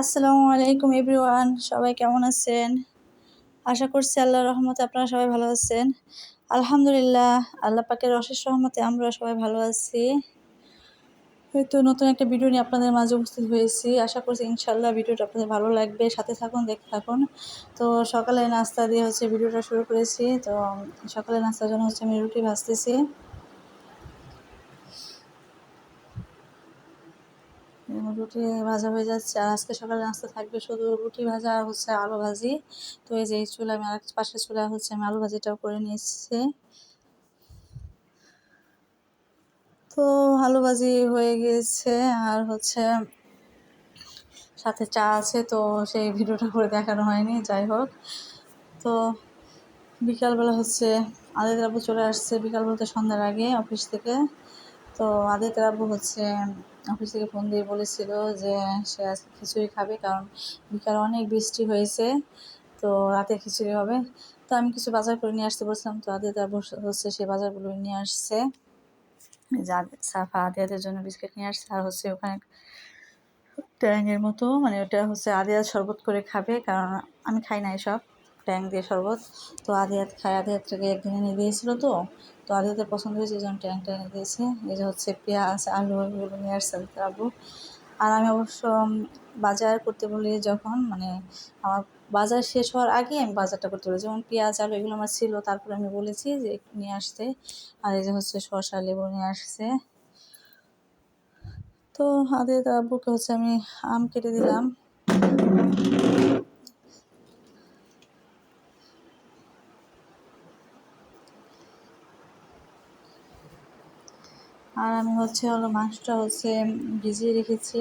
আসসালামু আলাইকুম এভরিওয়ান, সবাই কেমন আছেন? আশা করছি আল্লাহ রহমতে আপনারা সবাই ভালো আছেন। আলহামদুলিল্লাহ, আল্লাহ পাকের অশেষ রহমতে আমরা সবাই ভালো আছি। হয়তো নতুন একটা ভিডিও নিয়ে আপনাদের মাঝে উপস্থিত হয়েছি। আশা করছি ইনশাল্লাহ ভিডিওটা আপনাদের ভালো লাগবে। সাথে থাকুন, দেখতে থাকুন। তো সকালে নাস্তা দিয়ে হচ্ছে ভিডিওটা শুরু করেছি। তো সকালে নাস্তার জন্য হচ্ছে আমি রুটি ভাজতেছি। রুটি ভাজা হয়ে যাচ্ছে। আর আজকে সকালে নাস্তা থাকবে শুধু রুটি ভাজা আর হচ্ছে আলু ভাজি। তো এই যে চুলা আমি আরেক পাশে চুলা হচ্ছে আমি আলু ভাজিটাও করে নিয়েছি। তো আলু ভাজি হয়ে গিয়েছে আর হচ্ছে সাথে চা আছে তো সেই ভিডিওটা করে দেখানো হয়নি, যাই হোক। তো বিকালবেলা হচ্ছে আদিত আব্বু চলে আসছে বিকাল বলতে সন্ধ্যার আগে অফিস থেকে। তো আদিত আব্বু হচ্ছে অফিস থেকে ফোন দিয়ে বলেছিল যে সে আজকে খিচুড়ি খাবে কারণ বিকালে অনেক বৃষ্টি হয়েছে, তো রাতে খিচুড়ি হবে। তো আমি কিছু বাজার করে নিয়ে আসতে বলছিলাম, তো আদিত আব্বু হচ্ছে সেই বাজারগুলো নিয়ে আসছে। যা সাফা আদিয়াদের জন্য বিস্কিট নিয়ে আসছে, আর হচ্ছে ওখানে ট্যাংয়ের মতো মানে ওটা হচ্ছে আদিয়া শরবত করে খাবে, কারণ আমি খাই না এসব। ট্যাং দিয়ে শরবত। তো আদিয়াত খায়। আদিয়াতটাকে একদিন নিয়ে দিয়েছিল তো। তো আদিয়াতের পছন্দ হয়েছে এই জন্য ট্যাংটা নিয়ে দিয়েছে। এই যে হচ্ছে পেঁয়াজ, আলু এগুলো নিয়ে আসছে আবু আর আমি অবশ্য বাজার করতে বলি যখন মানে আমার বাজার শেষ হওয়ার আগে আমি বাজারটা করতে বলি। যেমন পেঁয়াজ, আলু এগুলো আমার ছিল, তারপরে আমি বলেছি যে নিয়ে আসতে। আর এই যে হচ্ছে শসা, লেবু নিয়ে আসছে। তো আদের আব্বুকে হচ্ছে আমি আম কেটে দিলাম আর আমি হচ্ছে হলো মাংসটা হচ্ছে ভিজিয়ে রেখেছি।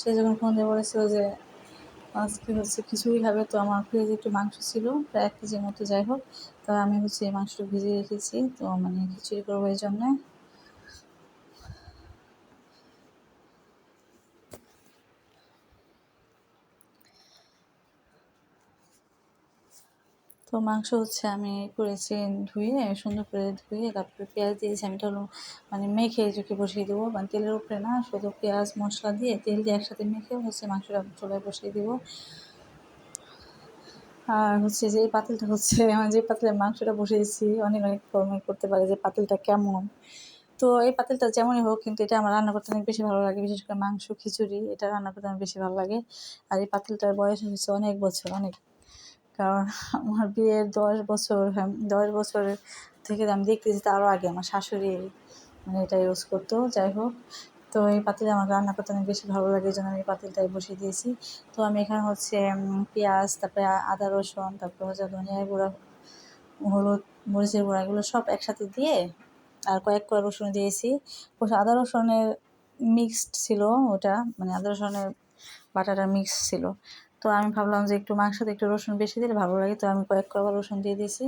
সে যখন ফোন দিয়ে বলেছিল যে, আজকে হচ্ছে খিচুড়ি খাবে, তো আমার ফ্রিজে একটু মাংস ছিল, প্রায় এক কেজির মতো, যাই হোক, তো আমি হচ্ছে এই মাংসটা ভিজিয়ে রেখেছি। তো মানে খিচুড়ি করব এই জন্যে। তো মাংস হচ্ছে আমি করেছি ধুয়ে, সুন্দর করে ধুয়ে তারপরে পেঁয়াজ দিয়েছি। আমি হলো মানে মেখে চোখে বসিয়ে দেবো? মানে তেলের উপরে না, শুধু পেঁয়াজ, মশলা দিয়ে তেল দিয়ে একসাথে মেখে হচ্ছে মাংসটা চুলায় বসিয়ে দেবো। আর হচ্ছে যে পাতিলটা হচ্ছে আমি যে পাতিলের মাংসটা বসিয়েছি, অনেক অনেক কমেন্ট করতে পারে যে পাতিলটা কেমন। তো এই পাতিলটা যেমনই হোক, কিন্তু এটা আমার রান্না করতে অনেক বেশি ভালো লাগে, বিশেষ করে মাংস, খিচুড়ি, এটা রান্না করতে আমার বেশি ভালো লাগে। আর এই পাতিলটার বয়স হচ্ছে অনেক বছর, অনেক কারণ আমার বিয়ের দশ বছর দশ বছর থেকে আমি দেখতেছি তারও আগে আমার শাশুড়ি মানে এটা ইউজ করতো, যাই হোক। তো এই পাতিলে আমার রান্না করতে অনেক বেশি ভালো লাগে এই জন্য আমি পাতিলটাই বসিয়ে দিয়েছি। তো আমি এখানে হচ্ছে পেঁয়াজ, তারপরে আদা, রসুন, তারপরে হচ্ছে ধনিয়া গুঁড়া, হলুদ, মরিচের গুঁড়া, এগুলো সব একসাথে দিয়ে আর কয়েক করে রসুন দিয়েছি। আদা রসুনের মিক্সড ছিল ওটা মানে আদা রসুনের বাটাটা মিক্স ছিল। তো আমি ভাবলাম যে একটু মাংসতে একটু রসুন বেশি দিলে ভালো লাগে, তো আমি কয়েক কবার রসুন দিয়ে দিয়েছি।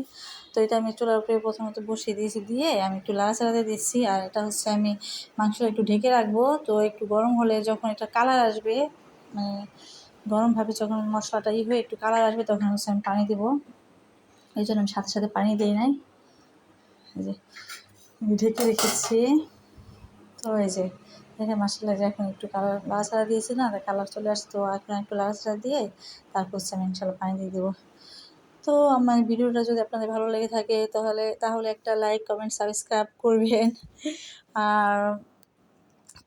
তো এটা আমি চুলার উপরে প্রথমত বসিয়ে দিয়েছি, দিয়ে আমি একটু লাড়াচাড়া দিয়ে দিচ্ছি। আর এটা হচ্ছে আমি মাংসটা একটু ঢেকে রাখব, তো একটু গরম হলে যখন এটা কালার আসবে মানে গরমভাবে যখন মশলাটা ই হয়ে একটু কালার আসবে, তখন হচ্ছে আমি পানি দেবো। এই জন্য আমি সাথে সাথে পানি দিই নাই। যে ঢেকে রেখেছি। তো এই যে দেখে মাসাল্লাহ যে এখন একটু কালার লাড়াচাড়া দিয়েছি না কালার চলে আসতো এখন একটু লাড়াচাড়া দিয়ে তারপর হচ্ছে আমি ইনশাল্লাহ পানি দিয়ে দেবো। তো আমার ভিডিওটা যদি আপনাদের ভালো লেগে থাকে, তাহলে তাহলে একটা লাইক কমেন্ট সাবস্ক্রাইব করবেন। আর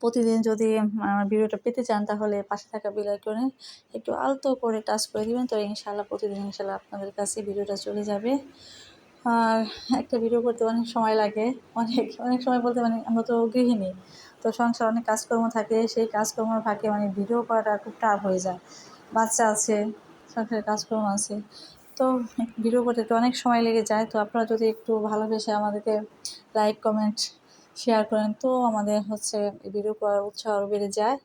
প্রতিদিন যদি আমার ভিডিওটা পেতে চান, তাহলে পাশে থাকা বেল আইকনে একটু আলতো করে টাচ করে দিবেন, তো ইনশাল্লাহ প্রতিদিন ইনশাল্লাহ আপনাদের কাছে ভিডিওটা চলে যাবে। আর একটা ভিডিও করতে অনেক সময় লাগে। অনেক অনেক সময় বলতে মানে আমরা তো গৃহিণী, তো সংসার অনেক কাজকর্ম থাকে, সেই কাজকর্মের ফাঁকে মানে ভিডিও করাটা খুব টাফ হয়ে যায়। বাচ্চা আছে, সংসারের কাজকর্ম আছে, তো ভিডিও করতে একটু অনেক সময় লেগে যায়। তো আপনারা যদি একটু ভালোবেসে আমাদেরকে লাইক কমেন্ট শেয়ার করেন, তো আমাদের হচ্ছে ভিডিও করার উৎসাহ আরও বেড়ে যায়।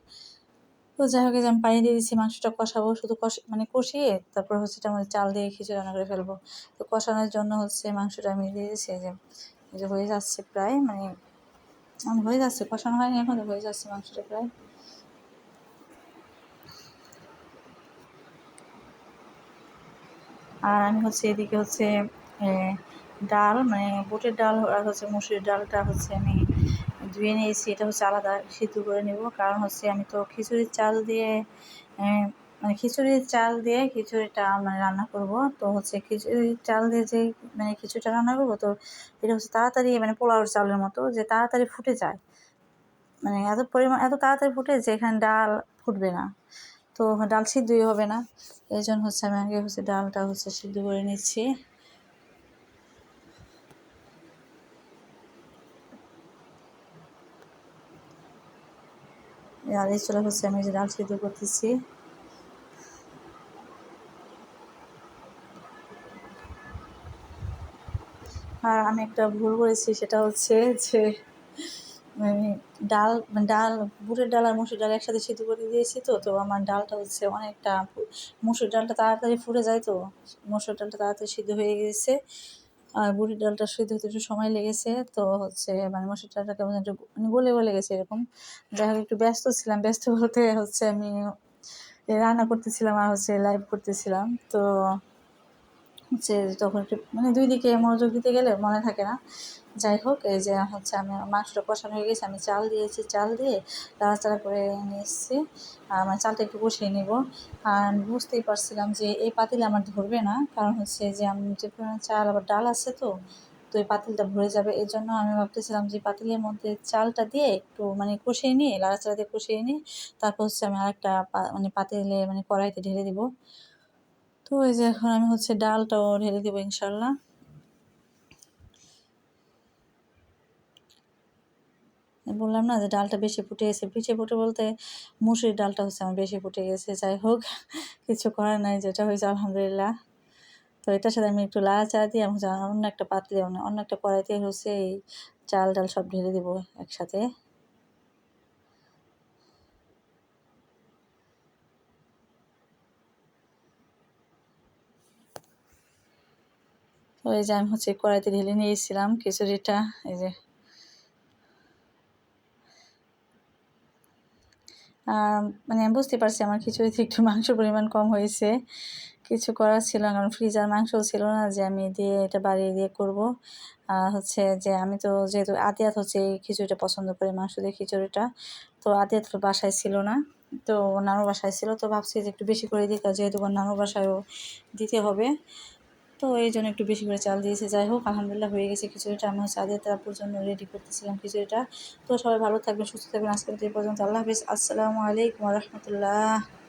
তো যাই হোক আমি পানি দিয়ে দিচ্ছি মাংসটা কষাবো, শুধু কষ মানে কষিয়ে তারপর হচ্ছে এটা আমাদের চাল দিয়ে খিচুড়ি রান্না করে ফেলব। তো কষানোর জন্য হচ্ছে মাংসটা আমি দিয়ে দিচ্ছি যে যে হয়ে যাচ্ছে প্রায় মানে হয়ে যাচ্ছে, কষানো হয়নি এখন হয়ে যাচ্ছে মাংসটা প্রায়। আর আমি হচ্ছে এদিকে হচ্ছে ডাল মানে বুটের ডাল আর হচ্ছে মুসুরির ডালটা হচ্ছে আমি ধুয়ে নিয়েছি, এটা হচ্ছে আলাদা সিদ্ধ করে নেব। কারণ হচ্ছে আমি তো খিচুড়ির চাল দিয়ে মানে খিচুড়ির চাল দিয়ে খিচুড়িটা মানে রান্না করব। তো হচ্ছে খিচুড়ির চাল দিয়ে যে মানে খিচুড়িটা রান্না করব, তো এটা হচ্ছে তাড়াতাড়ি মানে পোলাওর চালের মতো যে তাড়াতাড়ি ফুটে যায়। মানে এত পরিমাণ, এত তাড়াতাড়ি ফুটে যে এখানে ডাল ফুটবে না। তো ডাল সিদ্ধই হবে না। এই জন্য হচ্ছে আমি আগে হচ্ছে ডালটা হচ্ছে সিদ্ধ করে নিচ্ছি। আর চলে হচ্ছে আমি ডাল সিদ্ধ করতেছি। আর আমি একটা ভুল করেছি সেটা হচ্ছে যে মানে ডাল ডাল, বুটের ডাল আর মুসুর ডাল একসাথে সিদ্ধ করে দিয়েছি তো তো আমার ডালটা হচ্ছে অনেকটা মুসুর ডালটা তাড়াতাড়ি ফুটে যায় তো, মসুর ডালটা তাড়াতাড়ি সিদ্ধ হয়ে গেছে। আর বুড়ির ডালটা সিদ্ধ হতে একটু সময় লেগেছে, তো হচ্ছে মানে মসুর ডালটা কেমন একটু মানে গলে গলে গেছে এরকম। যাই হোক, একটু ব্যস্ত ছিলাম। ব্যস্ত বলতে হচ্ছে আমি রান্না করতেছিলাম আর হচ্ছে লাইভ করতেছিলাম। তো হচ্ছে তখন একটু মানে দুই দিকে মনোযোগ দিতে গেলে মনে থাকে না। যাই হোক, এই যে হচ্ছে আমি মাংসটা কষানো হয়ে গেছে, আমি চাল দিয়েছি, চাল দিয়ে নাড়াচাড়া করে নিয়ে এসেছি। আর আমার চালটা একটু কষিয়ে নেব। আর বুঝতেই পারছিলাম যে এই পাতিলে আমার ধরবে না, কারণ হচ্ছে যে আমি যে চাল, আবার ডাল আছে তো তো এই পাতিলটা ভরে যাবে। এই জন্য আমি ভাবতেছিলাম যে পাতিলের মধ্যে চালটা দিয়ে একটু মানে কষিয়ে নিয়ে, লাড়াচাড়া দিয়ে কষিয়ে নিয়ে, তারপর হচ্ছে আমি আরেকটা মানে পাতিলে মানে কড়াইতে ঢেলে দিব। তো এই যে এখন আমি হচ্ছে ডালটাও ঢেলে দেবো ইনশাল্লাহ বললাম না যে ডালটা বেশি ফুটে গেছে পিছিয়ে ফুটে বলতে মুসুরির ডালটা হচ্ছে আমার বেশি ফুটে গেছে, যাই হোক, কিছু করার নাই, যেটা হয়েছে আলহামদুলিল্লাহ। তো এটার সাথে আমি একটু লাড়াচাড়া দিয়ে, আমি অন্য একটা পাতলে অন্য একটা কড়াইতে হচ্ছে এই চাল ডাল সব ঢেলে দেবো একসাথে। তো এই যে আমি হচ্ছে কড়াইতে ঢেলে নিয়েছিলাম খিচুড়িটা, এই যে। মানে আমি বুঝতে পারছি আমার খিচুড়িতে একটু মাংসর পরিমাণ কম হয়েছে। কিছু করার ছিল না, কারণ ফ্রিজার মাংসও ছিল না যে আমি দিয়ে এটা বাড়িয়ে দিয়ে করব। আর হচ্ছে যে আমি তো যেহেতু আদিয়াত হচ্ছে এই খিচুড়িটা পছন্দ করি, মাংস দিয়ে খিচুড়িটা, তো আদিয়াত তো বাসায় ছিল না। তো নানু বাসায় ছিল, তো ভাবছি যে একটু বেশি করে দিতে যেহেতু নানু বাসায়ও দিতে হবে। তো এই জন্য একটু বেশি করে চাল দিয়েছে। যাই হোক, আলহামদুলিল্লাহ হয়ে গেছে খিচুড়িটা। আমি হচ্ছে তার আপুর জন্য রেডি করতেছিলাম খিচুড়িটা। তো সবাই ভালো থাকবেন, সুস্থ থাকবেন। আজকের এই পর্যন্ত। আল্লাহ হাফিজ। আসসালামু আলাইকুম রহমতুল্লাহ।